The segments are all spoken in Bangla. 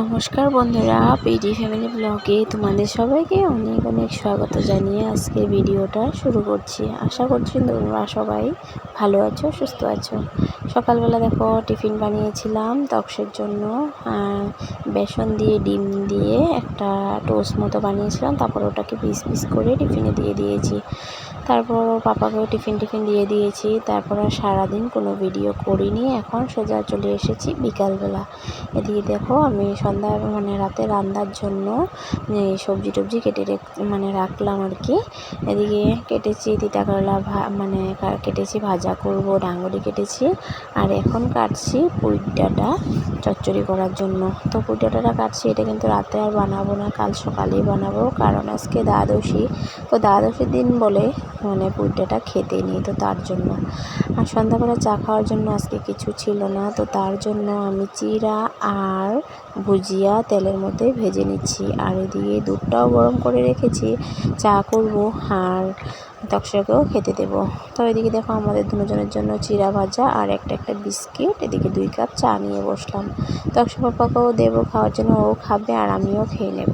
নমস্কার বন্ধুরা, পিডি ফ্যামিলি ব্লগে তোমাদের সবাইকে অনেক অনেক স্বাগত জানিয়ে আজকে ভিডিওটা শুরু করছি। আশা করছি তোমরা সবাই ভালো আছো, সুস্থ আছো। সকালবেলা দেখো, টিফিন বানিয়েছিলাম তক্সের জন্য বেসন দিয়ে, ডিম দিয়ে একটা টোস্ট মতো বানিয়েছিলাম, তারপর ওটাকে পিস পিস করে টিফিনে দিয়ে দিয়েছি। তারপর ওর পাপাকেও টিফিন টিফিন দিয়ে দিয়েছি। তারপর আর সারাদিন কোনো ভিডিও করিনি। এখন সোজা চলে এসেছি বিকালবেলা। এদিকে দেখো, আমি সন্ধ্যা মানে রাতে রান্নার জন্য সবজি টবজি কেটে মানে রাখলাম আর কি। এদিকে কেটেছি তিতা করলা মানে কেটেছি ভাজা করব ডাঙ্গরি কেটেছি। আর এখন কাটছি পুইডাটা চচ্চড়ি করার জন্য। তো পুইডাটা কাটছি, এটা কিন্তু রাতে আর বানাবো না, কাল সকালেই বানাবো। কারণ আজকে দ্বাদশী। তো দ্বাদশীর দিন বলে মানে পুইডাটা খেতে নিই তো তার জন্য। আর সন্ধ্যাবেলা চা খাওয়ার জন্য আজকে কিছু ছিল না, তো তার জন্য আমি চিরা আর ভুজিয়া তেলের মধ্যে ভেজে নিচ্ছি। আর এদিকে দুধটাও গরম করে রেখেছি, চা করব আর তকসাকেও খেতে দেবো। তো এদিকে দেখো আমাদের দুজনের জন্য চিরা ভাজা আর একটা একটা বিস্কিট। এদিকে দুই কাপ চা নিয়ে বসলাম। তকসা পাপাকেও দেবো খাওয়ার জন্য, ও খাবে আর আমিও খেয়ে নেব।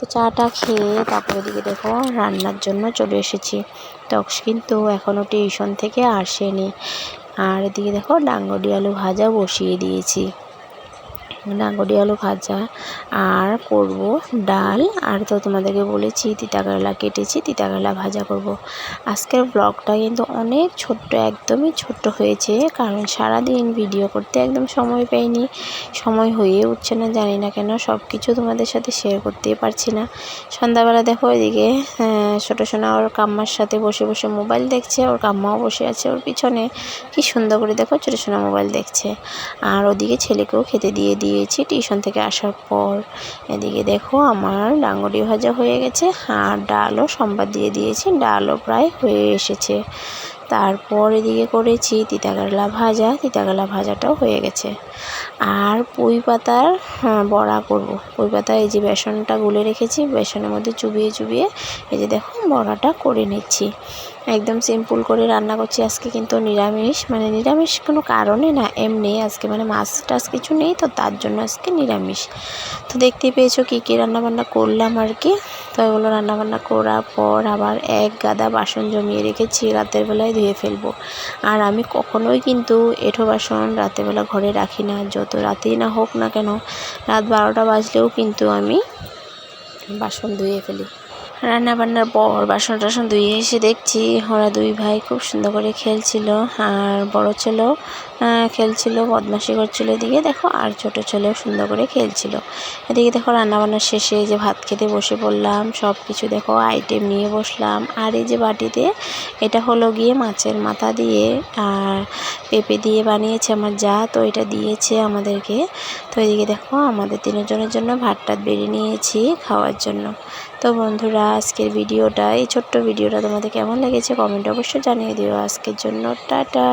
তো চাটা খেয়ে তারপর ওদিকে দেখো রান্নার জন্য চলে এসেছি। টক্স কিন্তু এখনও টিউশন থেকে আসেনি। আর এদিকে দেখো ডাঙ্গরি আলু ভাজা বসিয়ে দিয়েছি। ডাঙ্গরি আলু ভাজা আর করব ডাল। আর তো তোমাদেরকে বলেছি তিতা কেরলা কেটেছি তিতা কেরলা ভাজা করব। আজকের ব্লগটা কিন্তু অনেক ছোট্ট, একদমই ছোট্ট হয়েছে, কারণ সারাদিন ভিডিও করতে একদম সময় পাইনি। সময় হয়ে উঠছে না, জানি না কেন সব কিছু তোমাদের সাথে শেয়ার করতেই পারছি না। সন্ধ্যাবেলা দেখো এদিকে ছোটো সোনা ওর কাম্মার সাথে বসে বসে মোবাইল দেখছে, ওর কাম্মাও বসে আছে ওর পিছনে। কি সুন্দর করে দেখো ছোটো সোনা মোবাইল দেখছে। আর ওদিকে ছেলেকেও খেতে দিয়ে দিয়ে দিয়েছি টিউশন থেকে আসার পর। এদিকে দেখো আমার ডাঙ্গরি ভাজা হয়ে গেছে আর ডালও সম্বাদ দিয়ে দিয়েছি ডালও প্রায় হয়ে এসেছে। তারপর এদিকে করেছি তিতাকারলা ভাজা তিতাকারলা ভাজাটাও হয়ে গেছে। আর পুঁই পাতার হ্যাঁ, বড়া করব। পুঁই পাতা এই যে বেসনটা গুলে রেখেছি বেসনের মধ্যে চুবিয়ে চুবিয়ে এই যে দেখো বড়াটা করে নিচ্ছি। একদম সিম্পল করে রান্না করছি। আজকে কিন্তু নিরামিষ মানে নিরামিষ কোনো কারণে না, এমনি আজকে মানে মাছ টাছ কিছু নেই, তো তার জন্য আজকে নিরামিষ। তো দেখতে পেয়েছ কী কী রান্নাবান্না করলাম আর কি। তো এগুলো রান্নাবান্না করার পর আবার এক গাদা বাসন জমিয়ে রেখেছি, রাতের বেলায় ধুয়ে ফেলব। আর আমি কখনোই কিন্তু এঁঠো বাসন রাতের বেলা ঘরে রাখি না, যত রাতেই না হোক না কেন, রাত বারোটা বাজলেও কিন্তু আমি বাসন ধুয়ে ফেলি। রান্না বান্নার পর বাসন টাসন ধুয়ে এসে দেখছি ওরা দুই ভাই খুব সুন্দর করে খেলছিল। আর বড় ছেলেও খেলছিল, বদমাশি করছিল। এদিকে দেখো আর ছোট ছেলেও সুন্দর করে খেলছিল। এদিকে দেখো রান্নাবান্না শেষে যে ভাত খেতে বসে পড়লাম সব কিছু দেখো আইটেম নিয়ে বসলাম। আর এই যে বাটিতে এটা হলো গিয়ে মাছের মাথা দিয়ে আর পেঁপে দিয়ে বানিয়েছে আমার যা, তো এটা দিয়েছে আমাদেরকে। তো এদিকে দেখো আমাদের তিনজনের জন্য ভাত টাত বেরিয়ে নিয়েছি খাওয়ার জন্য। তো বন্ধুরা, আজকের ভিডিওটা, এই ছোট্ট ভিডিওটা তোমাদের কেমন লেগেছে কমেন্ট অবশ্যই জানিয়ে দিও। আজকের জন্য টাটা।